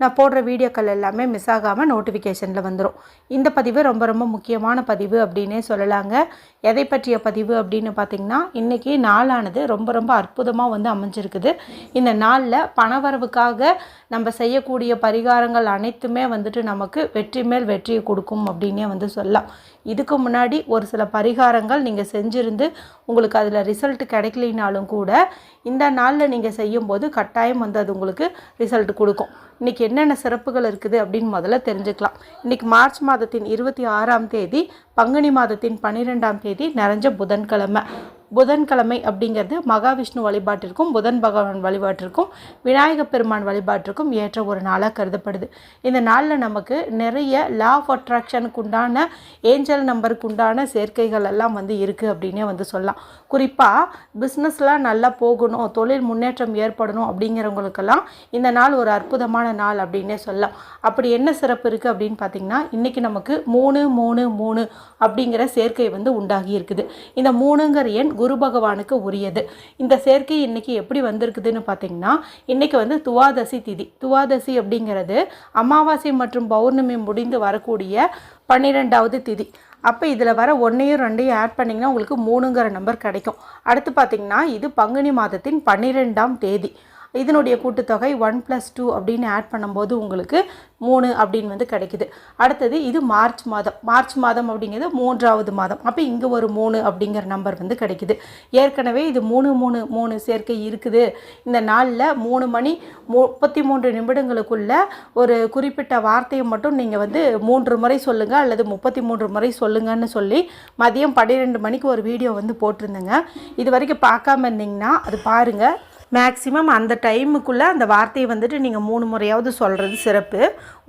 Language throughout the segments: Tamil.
நான் போடுற வீடியோக்கள் எல்லாமே மிஸ் ஆகாமல் நோட்டிஃபிகேஷனில் வந்துடும் இந்த பதிவு ரொம்ப ரொம்ப முக்கியமான பதிவு அப்படின்னே சொல்லலாங்க. எதை பற்றிய பதிவு அப்படின்னு பார்த்திங்கன்னா இன்றைக்கி நாளானது ரொம்ப ரொம்ப அற்புதமாக வந்து அமைஞ்சிருக்குது. இந்த நாளில் பணவரவுக்காக நம்ம செய்யக்கூடிய பரிகாரங்கள் அனைத்துமே வந்துட்டு நமக்கு வெற்றி மேல் வெற்றியை கொடுக்கும் அப்படின்னே வந்து சொல்லலாம். இதுக்கு முன்னாடி ஒரு சில பரிகாரங்கள் நீங்கள் செஞ்சுருந்து உங்களுக்கு அதில் ரிசல்ட் கிடைக்கலினாலும் கூட இந்த நாளில் நீங்கள் செய்யும்போது கட்டாயம் வந்து அது உங்களுக்கு ரிசல்ட் கொடுக்கும். இன்றைக்கி என்னென்ன சிறப்புகள் இருக்குது அப்படின்னு முதல்ல தெரிஞ்சுக்கலாம். இன்றைக்கி மார்ச் மாதத்தின் இருபத்தி ஆறாம் தேதி பங்குனி மாதத்தின் பன்னிரெண்டாம் தேதி நிறைஞ்ச புதன்கிழமை. புதன்கிழமை அப்படிங்கிறது மகாவிஷ்ணு வழிபாட்டிற்கும் புதன் பகவான் வழிபாட்டிற்கும் விநாயகப் பெருமான் வழிபாட்டிற்கும் ஏற்ற ஒரு நாளாக கருதப்படுது. இந்த நாளில் நமக்கு நிறைய லா ஆஃப் அட்ராக்ஷனுக்கு உண்டான ஏஞ்சல் நம்பருக்கு உண்டான சேர்க்கைகள் எல்லாம் வந்து இருக்குது அப்படின்னே வந்து சொல்லலாம். குறிப்பாக பிஸ்னஸ்லாம் நல்லா போகணும் தொழில் முன்னேற்றம் ஏற்படணும் அப்படிங்கிறவங்களுக்கெல்லாம் இந்த நாள் ஒரு அற்புதமான நாள் அப்படின்னே சொல்லலாம். அப்படி என்ன சிறப்பு இருக்குது அப்படின்னு பார்த்தீங்கன்னா இன்றைக்கி நமக்கு மூணு மூணு மூணு அப்படிங்கிற சேர்க்கை வந்து உண்டாகி இருக்குது. இந்த மூணுங்கிற எண் குரு பகவானுக்கு உரியது. இந்த சேர்க்கை இன்னைக்கு எப்படி வந்திருக்குதுன்னு பார்த்தீங்கன்னா இன்னைக்கு வந்து துவாதசி திதி. துவாதசி அப்படிங்கிறது அமாவாசை மற்றும் பௌர்ணமி முடிந்து வரக்கூடிய பன்னிரெண்டாவது திதி. அப்போ இதில் வர ஒன்றையும் ரெண்டையும் ஆட் பண்ணிங்கன்னா உங்களுக்கு மூணுங்கிற நம்பர் கிடைக்கும். அடுத்து பார்த்திங்கன்னா இது பங்குனி மாதத்தின் பன்னிரெண்டாம் தேதி. இதனுடைய கூட்டுத்தொகை ஒன் ப்ளஸ் டூ அப்படின்னு ஆட் பண்ணும்போது உங்களுக்கு மூணு அப்படின்னு வந்து கிடைக்குது. அடுத்தது இது மார்ச் மாதம். மார்ச் மாதம் அப்படிங்கிறது மூன்றாவது மாதம். அப்போ இங்கே ஒரு மூணு அப்படிங்கிற நம்பர் வந்து கிடைக்குது. ஏற்கனவே இது மூணு மூணு மூணு சேர்க்கை இருக்குது. இந்த நாளில் மூணு மணி முப்பத்தி மூன்று நிமிடங்களுக்குள்ள ஒரு குறிப்பிட்ட வார்த்தையை மட்டும் நீங்கள் வந்து மூன்று முறை சொல்லுங்கள் அல்லது முப்பத்தி மூன்று முறை சொல்லுங்கன்னு சொல்லி மதியம் பன்னிரெண்டு மணிக்கு ஒரு வீடியோ வந்து போட்டிருந்தேங்க. இது வரைக்கும் பார்க்காம இருந்தீங்கன்னா அது பாருங்கள் மேக்ஸிமம் அந்த டைமுக்குள்ளே அந்த வார்த்தையை வந்துட்டு நீங்கள் மூணு முறையாவது சொல்கிறது சிறப்பு.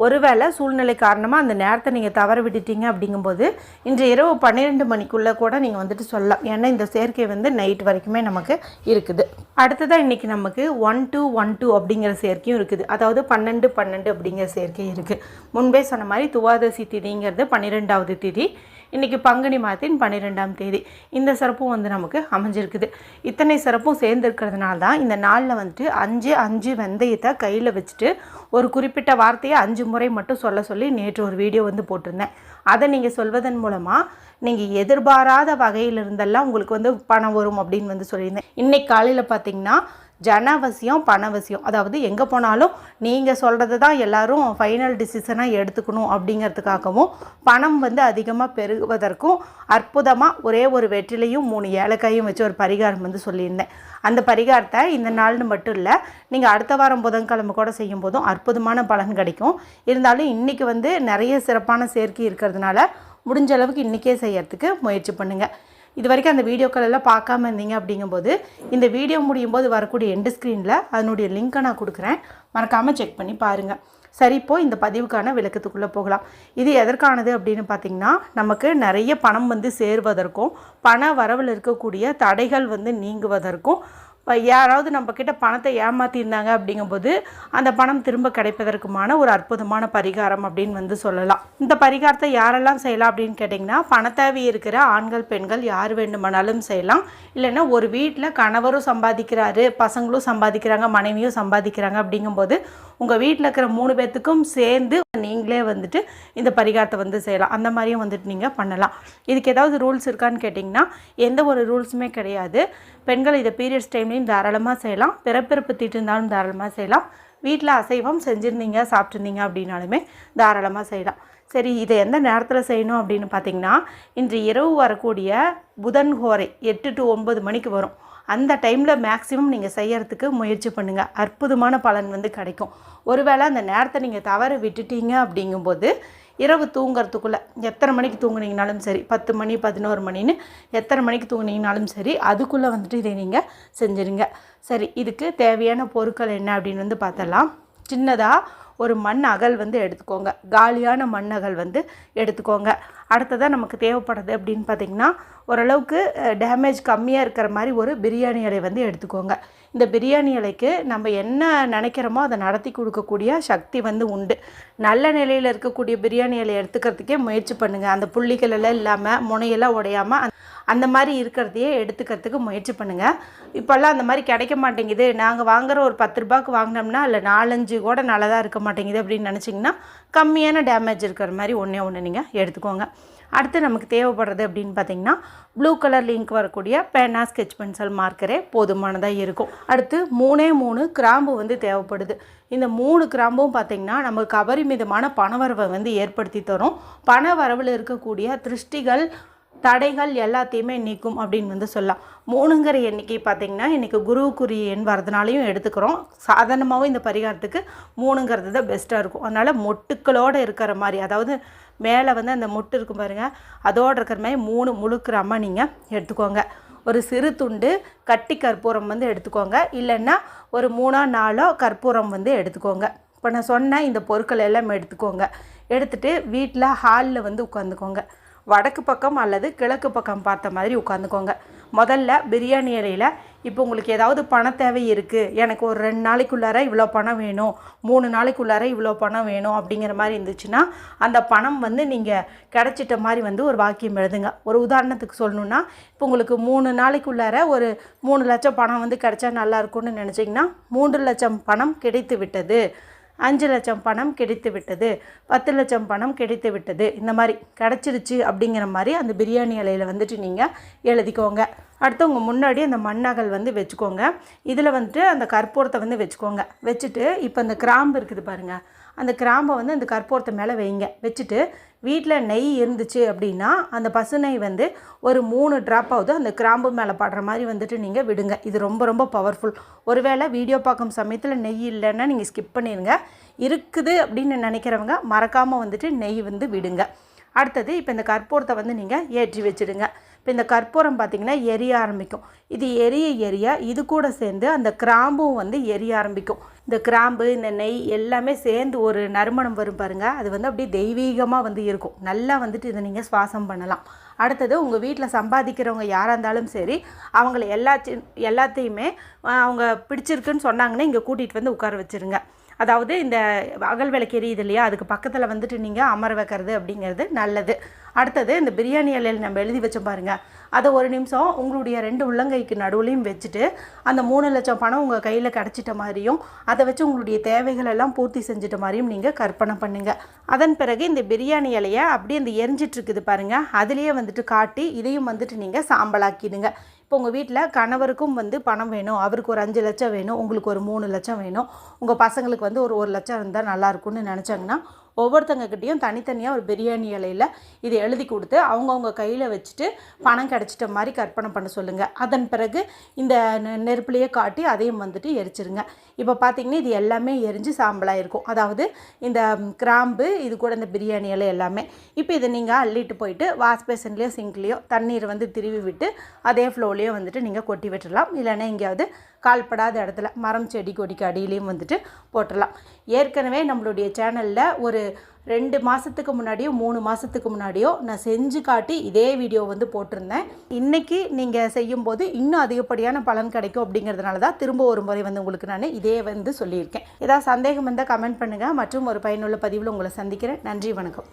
ஒருவேளை சூழ்நிலை காரணமாக அந்த நேரத்தை நீங்கள் தவற விட்டுட்டீங்க அப்படிங்கும்போது இன்று இரவு பன்னிரெண்டு மணிக்குள்ளே கூட நீங்கள் வந்துட்டு சொல்லலாம். ஏன்னா இந்த சேர்க்கை வந்து நைட் வரைக்குமே நமக்கு இருக்குது. அடுத்ததாக இன்றைக்கி நமக்கு ஒன் டூ ஒன் டூ அப்படிங்கிற சேர்க்கையும் இருக்குது. அதாவது பன்னெண்டு பன்னெண்டு அப்படிங்கிற சேர்க்கை இருக்குது முன்பே சொன்ன மாதிரி துவாதசி திதிங்கிறது பன்னிரெண்டாவது திதி. இன்றைக்கி பங்குனி மாதத்தின் பன்னிரெண்டாம் தேதி. இந்த சிறப்பும் வந்து நமக்கு அமைஞ்சிருக்குது. இத்தனை சிறப்பும் சேர்ந்துருக்கிறதுனால தான் இந்த நாளில் வந்துட்டு அஞ்சு அஞ்சு வெந்தயத்தை கையில் வச்சுட்டு ஒரு குறிப்பிட்ட வார்த்தையை அஞ்சு முறை மட்டும் சொல்ல சொல்லி நேற்று ஒரு வீடியோ வந்து போட்டிருந்தேன். அதை நீங்கள் சொல்வதன் மூலமாக நீங்கள் எதிர்பாராத வகையில் இருந்தெல்லாம் உங்களுக்கு வந்து பணம் வரும் அப்படின்னு வந்து சொல்லியிருந்தேன். இன்றைக்கி காலையில் பார்த்தீங்கன்னா ஜனவசியம் பணவசியம். அதாவது எங்கே போனாலும் நீங்கள் சொல்கிறது தான் எல்லோரும் ஃபைனல் டிசிஷனாக எடுத்துக்கணும் அப்படிங்கிறதுக்காகவும் பணம் வந்து அதிகமாக பெருகுவதற்கும் அற்புதமாக ஒரே ஒரு வெற்றிலையும் மூணு ஏலக்காயும் வச்சு ஒரு பரிகாரம் வந்து சொல்லியிருந்தேன். அந்த பரிகாரத்தை இந்த நாள்னு மட்டும் இல்லை நீங்கள் அடுத்த வாரம் புதன்கிழமை கூட செய்யும் போதும் அற்புதமான பலன் கிடைக்கும். இருந்தாலும் இன்றைக்கி வந்து நிறைய சிறப்பான சேர்க்கை இருக்கிறதுனால முடிஞ்ச அளவுக்கு இன்றைக்கே செய்யறதுக்கு முயற்சி பண்ணுங்கள் இது வரைக்கும் அந்த வீடியோக்கள் எல்லாம் பார்க்காம இருந்தீங்க அப்படிங்கும்போது இந்த வீடியோ முடியும் போது வரக்கூடிய எண்டு ஸ்க்ரீனில் அதனுடைய லிங்க்கை நான் கொடுக்குறேன். மறக்காமல் செக் பண்ணி பாருங்கள் சரி இப்போ இந்த பதிவுக்கான விளக்கத்துக்குள்ளே போகலாம். இது எதற்கானது அப்படின்னு பார்த்தீங்கன்னா நமக்கு நிறைய பணம் வந்து சேருவதற்கும் பண வரவில் இருக்கக்கூடிய தடைகள் வந்து நீங்குவதற்கும் யாராவது நம்மக்கிட்ட பணத்தை ஏமாற்றியிருந்தாங்க அப்படிங்கும்போது அந்த பணம் திரும்ப கிடைப்பதற்குமான ஒரு அற்புதமான பரிகாரம் அப்படின்னு வந்து சொல்லலாம். இந்த பரிகாரத்தை யாரெல்லாம் செய்யலாம் அப்படின்னு கேட்டிங்கன்னா பணத்தேவை இருக்கிற ஆண்கள் பெண்கள் யார் வேண்டுமானாலும் செய்யலாம். இல்லைன்னா ஒரு வீட்டில் கணவரும் சம்பாதிக்கிறாரு பசங்களும் சம்பாதிக்கிறாங்க மனைவியும் சம்பாதிக்கிறாங்க அப்படிங்கும்போது உங்கள் வீட்டில் இருக்கிற மூணு பேர்த்துக்கும் சேர்ந்து நீங்களே வந்துட்டு இந்த பரிகாரத்தை வந்து செய்யலாம். அந்த மாதிரியும் வந்துட்டு நீங்கள் பண்ணலாம். இதுக்கு ஏதாவது ரூல்ஸ் இருக்கான்னு கேட்டிங்கன்னா எந்த ஒரு ரூல்ஸுமே கிடையாது. பெண்கள் இதை பீரியட்ஸ் டைம் டைம்லையும் தாராளமாக செய்யலாம். பிறப்பிறப்பு தீட்டு இருந்தாலும் தாராளமாக செய்யலாம். வீட்டில் அசைவம் செஞ்சுருந்தீங்க சாப்பிட்ருந்தீங்க அப்படின்னாலுமே தாராளமாக செய்யலாம். சரி இதை எந்த நேரத்தில் செய்யணும் அப்படின்னு பார்த்தீங்கன்னா இன்று இரவு வரக்கூடிய புதன் ஹோரை எட்டு டு ஒன்பது மணிக்கு வரும். அந்த டைமில் மேக்ஸிமம் நீங்கள் செய்யறதுக்கு முயற்சி பண்ணுங்கள் அற்புதமான பலன் வந்து கிடைக்கும். ஒருவேளை அந்த நேரத்தை நீங்கள் தவற விட்டுட்டீங்க அப்படிங்கும்போது இரவு தூங்கிறதுக்குள்ளே எத்தனை மணிக்கு தூங்குனீங்கனாலும் சரி பத்து மணி பதினோரு மணின்னு எத்தனை மணிக்கு தூங்குனீங்கனாலும் சரி அதுக்குள்ளே வந்துட்டு இதை நீங்கள் செஞ்சுருங்க. சரி இதுக்கு தேவையான பொருட்கள் என்ன அப்படின்னு வந்து பார்த்தலாம் சின்னதாக ஒரு மண் அகல் வந்து எடுத்துக்கோங்க. காலியான மண் அகல் வந்து எடுத்துக்கோங்க. அடுத்ததாக நமக்கு தேவைப்படுது அப்படின்னு பார்த்திங்கன்னா ஓரளவுக்கு டேமேஜ் கம்மியாக இருக்கிற மாதிரி ஒரு பிரியாணி இலை வந்து எடுத்துக்கோங்க. இந்த பிரியாணி இலைக்கு நம்ம என்ன நினைக்கிறோமோ அதை நடத்தி கொடுக்கக்கூடிய சக்தி வந்து உண்டு. நல்ல நிலையில் இருக்கக்கூடிய பிரியாணி இலை எடுத்துக்கிறதுக்கே முயற்சி பண்ணுங்கள் அந்த புள்ளிகளெல்லாம் இல்லாமல் முனையெல்லாம் உடையாமல் அந்த மாதிரி இருக்கிறதையே எடுத்துக்கிறதுக்கு முயற்சி பண்ணுங்கள் இப்போல்லாம் அந்த மாதிரி கிடைக்க மாட்டேங்குது. நாங்கள் வாங்குற ஒரு பத்து ரூபாய்க்கு வாங்கினோம்னா இல்லை நாலஞ்சு கூட நல்லதாக இருக்க மாட்டேங்குது அப்படின்னு நினச்சிங்கன்னா கம்மியான டேமேஜ் இருக்கிற மாதிரி ஒன்றே ஒன்று நீங்கள் எடுத்துக்கோங்க. அடுத்து நமக்கு தேவைப்படுறது அப்படின்னு பார்த்தீங்கன்னா ப்ளூ கலர் லிங்க் வரக்கூடிய பேனா ஸ்கெச் பென்சில் மார்க்கரே போதுமானதாக இருக்கும். அடுத்து மூணே மூணு கிராம்பு வந்து தேவைப்படுது. இந்த மூணு கிராம்பும் பார்த்திங்கன்னா நமக்கு அபரிமிதமான பணவரவை வந்து ஏற்படுத்தி தரும். பண வரவில் இருக்கக்கூடிய திருஷ்டிகள் தடைகள் எல்லாத்தையுமே நீக்கும் அப்படின்னு வந்து சொல்லலாம். மூணுங்கிற எண்ணிக்கை பார்த்திங்கன்னா இன்றைக்கி குருவுக்குரிய எண் வரதுனாலையும் எடுத்துக்கிறோம். சாதாரணமாகவும் இந்த பரிகாரத்துக்கு மூணுங்கிறது தான் பெஸ்ட்டாக இருக்கும். அதனால் மொட்டுக்களோடு இருக்கிற மாதிரி அதாவது மேலே வந்து அந்த மொட்டு இருக்கும் பாருங்கள் அதோடு இருக்கிற மாதிரி மூணு முழு நீங்கள் எடுத்துக்கோங்க. ஒரு சிறு துண்டு கட்டி கற்பூரம் வந்து எடுத்துக்கோங்க. இல்லைன்னா ஒரு மூணோ நாலோ கற்பூரம் வந்து எடுத்துக்கோங்க. இப்போ நான் சொன்ன இந்த பொருட்கள் எல்லாம் எடுத்துக்கோங்க. எடுத்துகிட்டு வீட்டில் ஹாலில் வந்து உட்காந்துக்கோங்க. வடக்கு பக்கம் அல்லது கிழக்கு பக்கம் பார்த்த மாதிரி உட்காந்துக்கோங்க. முதல்ல பிரியாணி இலையில் இப்போ உங்களுக்கு ஏதாவது பண தேவை இருக்குது எனக்கு ஒரு ரெண்டு நாளைக்குள்ளார இவ்வளோ பணம் வேணும். மூணு நாளைக்குள்ளார இவ்வளோ பணம் வேணும் அப்படிங்கிற மாதிரி இருந்துச்சுன்னா அந்த பணம் வந்து நீங்கள் கிடச்சிட்ட மாதிரி வந்து ஒரு வாக்கியம் எழுதுங்க. ஒரு உதாரணத்துக்கு சொல்லணுன்னா இப்போ உங்களுக்கு மூணு நாளைக்குள்ளார ஒரு மூணு லட்சம் பணம் வந்து கிடைச்சா நல்லாயிருக்கும்னு நினச்சிங்கன்னா மூன்று லட்சம் பணம் கிடைத்து விட்டது. அஞ்சு லட்சம் பணம் கிடைத்து விட்டது பத்து லட்சம் பணம் கிடைத்து விட்டது. இந்த மாதிரி கிடச்சிருச்சு அப்படிங்கிற மாதிரி அந்த பிரியாணி இலையில் வந்துட்டு நீங்கள் எழுதிக்கோங்க. அடுத்து உங்கள் முன்னாடி அந்த மண்ணகல் வந்து வச்சுக்கோங்க. இதில் வந்துட்டு அந்த கற்பூரத்தை வந்து வச்சுக்கோங்க. வச்சுட்டு இப்போ அந்த கிராம்பு இருக்குது பாருங்கள் அந்த கிராம்பை வந்து அந்த கற்பூரத்தை மேலே வைங்க. வச்சுட்டு வீட்டில் நெய் இருந்துச்சு அப்படின்னா அந்த பசு நெய் வந்து ஒரு மூணு ட்ராப்பாவது அந்த கிராம்பு மேலே படுற மாதிரி வந்துட்டு நீங்கள் விடுங்க. இது ரொம்ப ரொம்ப பவர்ஃபுல் ஒருவேளை வீடியோ பார்க்கும் சமயத்தில் நெய் இல்லைன்னா நீங்கள் ஸ்கிப் பண்ணிடுங்க இருக்குது அப்படின்னு நினைக்கிறவங்க மறக்காமல் வந்துட்டு நெய் வந்து விடுங்க. அடுத்தது இப்போ இந்த கற்பூரத்தை வந்து நீங்கள் ஏற்றி வச்சுடுங்க. இப்போ இந்த கற்பூரம் பார்த்திங்கன்னா எரிய ஆரம்பிக்கும். இது எரிய எரிய இது கூட சேர்ந்து அந்த கிராம்பும் வந்து எரிய ஆரம்பிக்கும். இந்த கிராம்பு இந்த நெய் எல்லாமே சேர்ந்து ஒரு நறுமணம் வரும் பாருங்கள் அது வந்து அப்படியே தெய்வீகமாக வந்து இருக்கும். நல்லா வந்துட்டு இதை நீங்கள் சுவாசம் பண்ணலாம். அடுத்தது உங்கள் வீட்டில் சம்பாதிக்கிறவங்க யாராக இருந்தாலும் சரி அவங்கள எல்லாத்தையும் எல்லாத்தையுமே அவங்க பிடிச்சிருக்குன்னு சொன்னாங்கன்னா இங்கே கூட்டிகிட்டு வந்து உட்கார வச்சுருங்க. அதாவது இந்த அகல் விளக்கு எரியுது இல்லையா? அதுக்கு பக்கத்தில் வந்துட்டு நீங்கள் அமர வைக்கிறது அப்படிங்கிறது நல்லது. அடுத்தது இந்த பிரியாணி இலையில் நம்ம எழுதி வச்சோம் பாருங்கள் அதை ஒரு நிமிஷம் உங்களுடைய ரெண்டு உள்ளங்கைக்கு நடுவுலையும் வச்சுட்டு அந்த மூணு லட்சம் பணம் உங்கள் கையில் கிடச்சிட்ட மாதிரியும் அதை வச்சு உங்களுடைய தேவைகளெல்லாம் பூர்த்தி செஞ்சிட்ட மாதிரியும் நீங்கள் கற்பனை பண்ணுங்கள் அதன் பிறகு இந்த பிரியாணி இலையை அப்படியே இந்த எரிஞ்சிட்ருக்குது பாருங்கள் அதுலேயே வந்துட்டு காட்டி இதையும் வந்துட்டு நீங்கள் சாம்பலாக்கிடுங்க. இப்போ உங்கள் வீட்டில் கணவருக்கும் வந்து பணம் வேணும் அவருக்கு ஒரு அஞ்சு லட்சம் வேணும் உங்களுக்கு ஒரு மூணு லட்சம் வேணும். உங்கள் பசங்களுக்கு வந்து ஒரு ஒரு லட்சம் இருந்தால் நல்லாயிருக்கும்னு நினச்சாங்கன்னா ஒவ்வொருத்தங்கக்கிட்டேயும் தனித்தனியாக ஒரு பிரியாணி இலையில் இது எழுதி கொடுத்து அவங்கவுங்க கையில் வச்சுட்டு பணம் கிடச்சிட்ட மாதிரி கற்பனை பண்ண சொல்லுங்கள் அதன் பிறகு இந்த நெருப்புலையே காட்டி அதையும் வந்துட்டு எரிச்சிருங்க. இப்போ பார்த்தீங்கன்னா இது எல்லாமே எரிஞ்சு சாம்பலாக இருக்கும். அதாவது இந்த கிராம்பு இது கூட இந்த பிரியாணி இலை எல்லாமே. இப்போ இதை நீங்கள் அள்ளிட்டு போயிட்டு வாஷ் பேசன்லேயோ சிங்க்லேயோ தண்ணீர் வந்து திருவி விட்டு அதே ஃப்ளோலேயோ வந்துட்டு நீங்கள் கொட்டி விட்டுடலாம் இல்லைன்னா எங்கேயாவது கால்படாத இடத்துல மரம் செடி கொடிக்கு அடியிலையும் வந்துட்டு போட்டுடலாம். ஏற்கனவே நம்மளுடைய சேனலில் ஒரு ரெண்டு மாதத்துக்கு முன்னாடியோ மூணு மாதத்துக்கு முன்னாடியோ நான் செஞ்சு காட்டி இதே வீடியோ வந்து போட்டிருந்தேன். இன்றைக்கி நீங்கள் செய்யும்போது இன்னும் அதிகப்படியான பலன் கிடைக்கும் அப்படிங்கிறதுனால தான் திரும்ப ஒரு முறை வந்து உங்களுக்கு நான் இதே வந்து சொல்லியிருக்கேன். ஏதாவது சந்தேகம் இருந்தால் கமெண்ட் பண்ணுங்கள் மற்றும் ஒரு பயனுள்ள பதிவில் உங்களை சந்திக்கிறேன். நன்றி வணக்கம்.